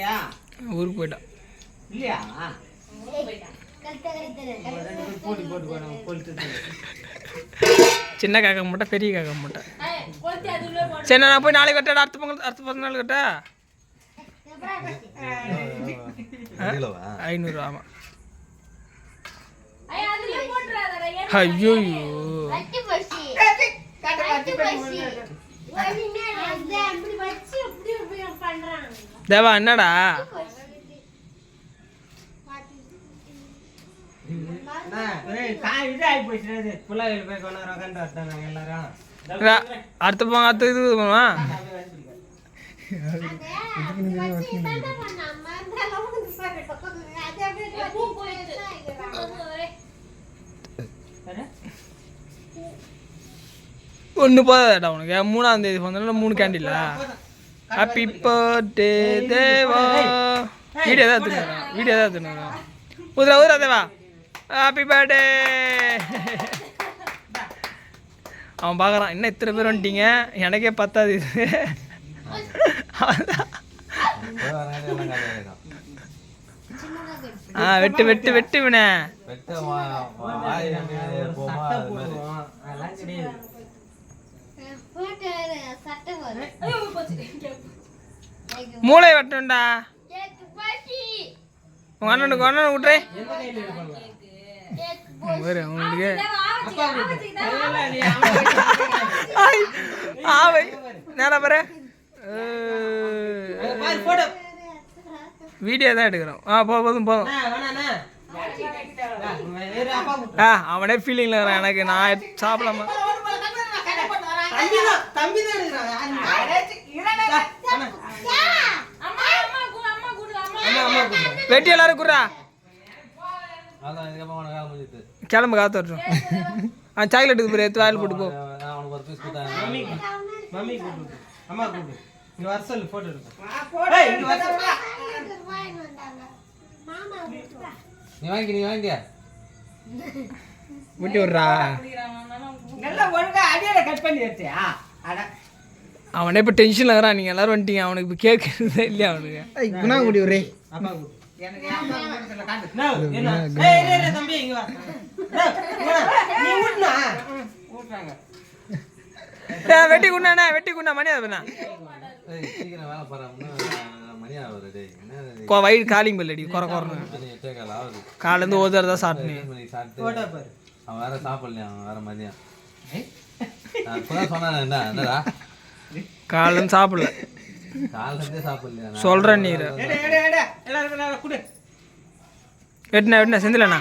வரலையா ஊருக்கு போயிட்டான். இல்லையா? சின்ன காக்கா மூட்டை பெரிய காக்கா மூட்டை. சரி நான் போய் நாளைக்கு கட்டடா அடுத்த பொங்கல் அடுத்த பத்து நாள் கட்ட? ஐநூறு ஆமாம் ஐயோ தேவா என்னடா? அடுத்த பொங்கல் அடுத்த இது பண்ணுவா ஒன்று போதாடா உனக்கு. மூணாம் தேதி வந்தோம்னா மூணு candle happy birthday Deva video தான் எடுத்துக்கிறேன் வீடியோ தான் எடுத்துக்கிறேன் ஊதுரா ஊதுரா தேவா ஹாப்பி பர்த்டே அவன் பார்க்குறான் என்ன இத்தனை பேர் வந்துட்டீங்க? எனக்கே பத்தாது இது. ஆ வெட்டு வெட்டு வெட்டு வினே. மூளை வெட்டணும்டா உங்க அண்ணனுக்கு அண்ணன் விட்டுரு. வேறு ஆவை. நேரா பாரு. வீடியோ தான் எடுக்கிறோம். ஆ போ போதும் போதும் ஆ, அவனே ஃபீலிங்கில் இருக்கிறான் எனக்கு நான் சாப்பிடலாமா தம்பி தான் எடுக்கிறான். வெட்டி எல்லாரும் குடுறா. கிளம்பு காத்து வரட்டும். ஆ சாக்லேட் எடுத்து எடுத்து வாயில் போட்டு போ. நீ வாங்கி நீ வாங்கிக்க விட்டு விட்றா. நல்லா ஒழுங்கா அடியோட cut பண்ணி எடுத்தியா? அட. அவனே இப்போ டென்ஷனில் இருக்கிறான். நீங்கள் எல்லாரும் வந்துட்டீங்க. அவனுக்கு இப்போ கேட்குறதே இல்லையா அவனுக்கு? குணா குடி ஒரே. வெட்டி குண்ணா வெட்டி குண்ணா மணி அதை பண்ணா ஏய் சீக்கிரம் வேலை பாரு இன்னும் மணி ஆகுது டேய் என்ன இது? இப்போ வயிறு காலிங் பெல் அடி. குறை ஆகுது காலேருந்து ஒரு தடவை தான் சாப்பிட்டு. அவன் வேற சாப்பிடலையா அவன் வேற மதியம். என்ன என்னடா? காலேருந்து சாப்பிடல சொல்கிறேன் நீர் எடு, எடு, எடு. எல்லாரும் எல்லாரும் கொடு. வெட்டினா வெட்டினா செந்திலண்ணா